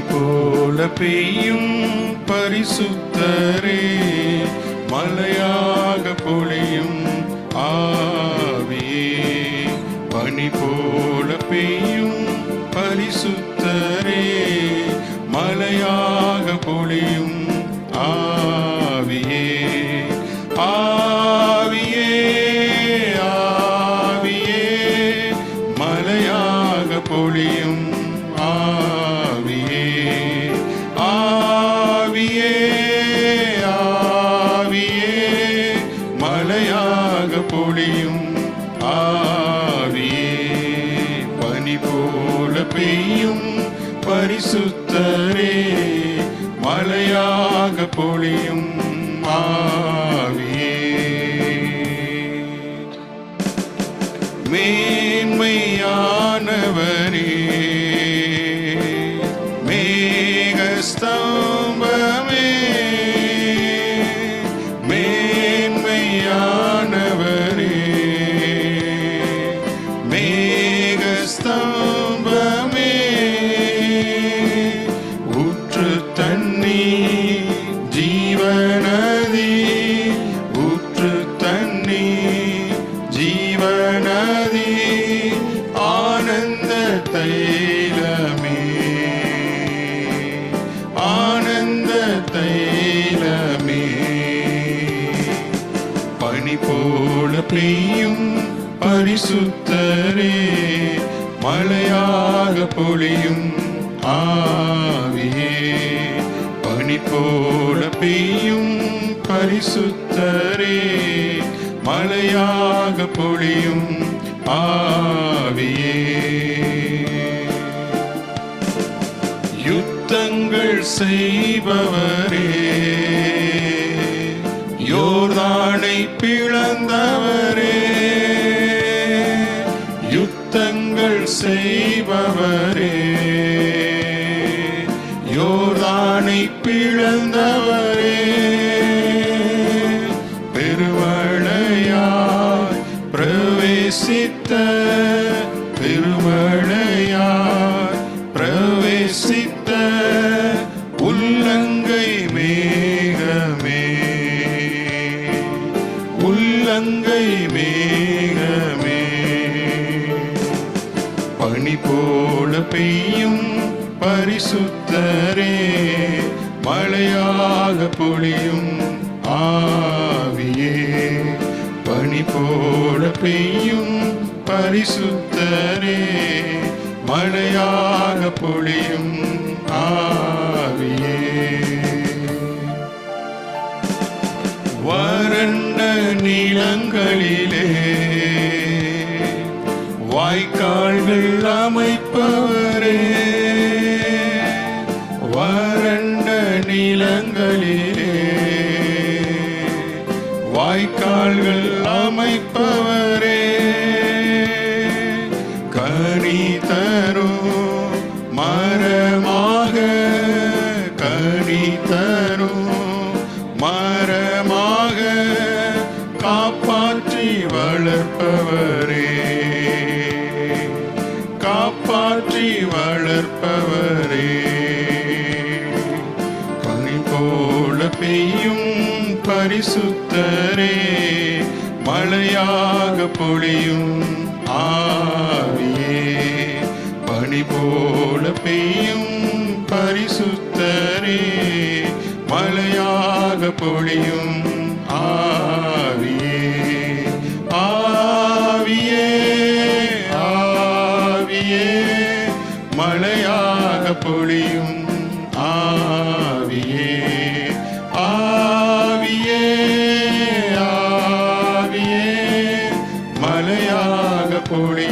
போல பெய்யும் பரிசுத்தரே மலையாக பொழியும் ஆவியே. பனி போல பெய்யும் பரிசுத்தரே மலையாக பொழியும் ஆவியே. போல பெய்யும் பரிசுத்தரே மலையாக பொழியும் ஆவியே. மேன்மையானவரே மேகஸ்தம்பமே போல பெய்யும் பரிசுத்தரே. மழையாக பொழியும் ஆவியே. பனி போல பெய்யும் பரிசுத்தரே. மழையாக பொழியும் ஆவியே. யுத்தங்கள் செய்பவரே. யோர்தானை பிளந்தவரே யுத்தங்கள் செய்பவரே. யோர்தானை பிளந்தவரே பெருமழையாய் பிரவேசித்த உள்ளங்கை மேகமே. பனி போல பெய்யும் பரிசுத்தரே. மழையாக பொழியும் ஆவியே. பனி போல பெய்யும் பரிசுத்தரே. மழையாக பொழியும் ஆவியே. நீளங்களிலே வாய்க்கால்கள் அமைப்பவரே. வறண்ட நீளங்களிலே வாய்க்கால்கள் அமைப்பவரே. கனி தரும் மரமாக கனி தரும் வளர்ப்பவரே. காப்பாற்றி வளர்ப்பவரே. பனி போல பெய்யும் பரிசுத்தரே. மழையாக பொழியும் ஆவியே. பனி போல பெய்யும் பரிசுத்தரே. மழையாக பொழியும் ஆ மழையாக பொழியும் ஆவியே ஆவியே ஆவியே. மழையாக பொழியும்